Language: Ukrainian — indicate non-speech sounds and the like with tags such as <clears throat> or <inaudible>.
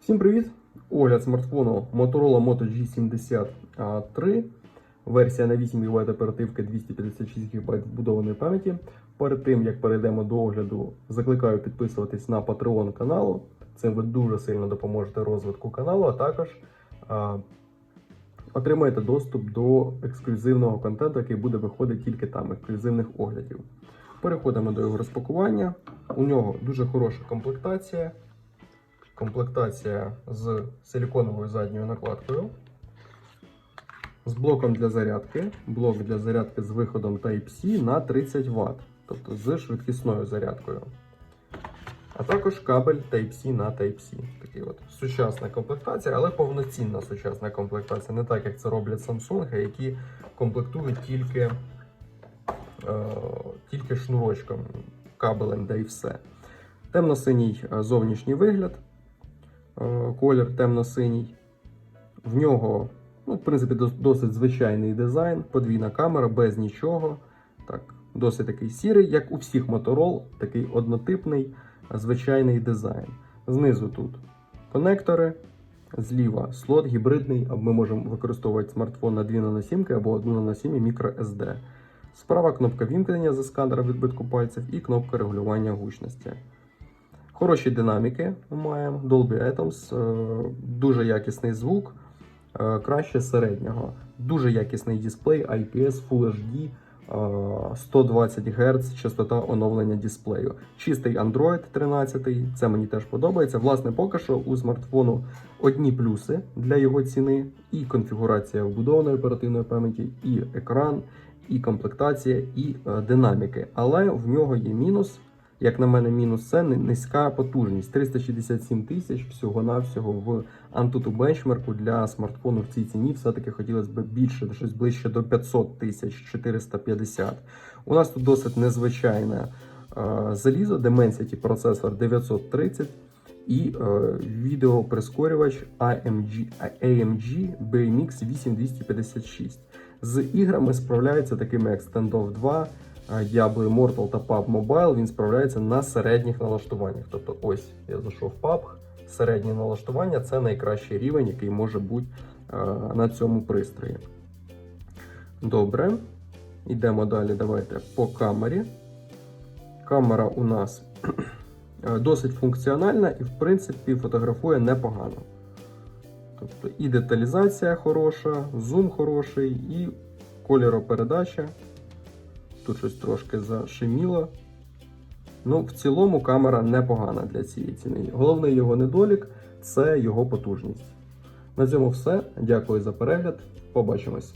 Всім привіт! Огляд смартфону Motorola Moto G73, версія на 8 ГБ оперативки 256 ГБ вбудованої пам'яті. Перед тим як перейдемо до огляду, закликаю підписуватись на Patreon каналу. Цим ви дуже сильно допоможете розвитку каналу, а також а, отримаєте доступ до ексклюзивного контенту, який буде виходити тільки там, ексклюзивних оглядів. Переходимо до його розпакування. У нього дуже хороша комплектація. Комплектація з силіконовою задньою накладкою. З блоком для зарядки. Блок для зарядки з виходом Type-C на 30 Вт, тобто з швидкісною зарядкою. А також кабель Type-C на Type-C. Такий от сучасна комплектація, але повноцінна сучасна комплектація. Не так, як це роблять Samsung, які комплектують тільки, е, тільки шнурочком, кабелем, да і все. Темно-синій е, зовнішній вигляд, колір темно-синій. В нього, ну, в принципі, досить звичайний дизайн, подвійна камера, без нічого. Так, досить такий сірий, як у всіх Motorola, такий однотипний, е, звичайний дизайн. Знизу тут конектори, зліва слот гібридний, або ми можемо використовувати смартфон на 2 наносімки або 1 наносім і microSD. Справа кнопка вімкнення за сканера відбитку пальців і кнопка регулювання гучності. Хороші динаміки ми маємо, Dolby Atoms, е, дуже якісний звук, е, краще середнього. Дуже якісний дисплей IPS Full HD, е, 120 Гц, частота оновлення дисплею. Чистий Android 13, це мені теж подобається. Власне, поки що у смартфону одні плюси для його ціни, і конфігурація вбудованої оперативної пам'яті, і екран, і комплектація, і е, динаміки. Але в нього є мінус. Як на мене, мінус це низька потужність. 367 тисяч всього-навсього в Antutu бенчмарку для смартфону в цій ціні. Все-таки хотілося б більше, щось ближче до 500 тисяч 450. У нас тут досить незвичайне е, залізо, Dimensity процесор 930 і е, відеоприскорювач AMG, AMG BMX 8256. З іграми справляється такими як Standoff 2, а, Diablo Immortal та PUBG Mobile, він справляється на середніх налаштуваннях. Тобто, ось я зайшов в PUBG, середнє налаштування це найкращий рівень, який може бути на цьому пристрої. Добре. Йдемо далі. Давайте по камері. Камера у нас <clears throat> досить функціональна і, в принципі, фотографує непогано. Тобто і деталізація хороша, зум хороший, і кольоропередача. Тут щось трошки зашиміло. Ну, в цілому камера непогана для цієї ціни. Головний його недолік це його потужність. На цьому все. Дякую за перегляд. Побачимось.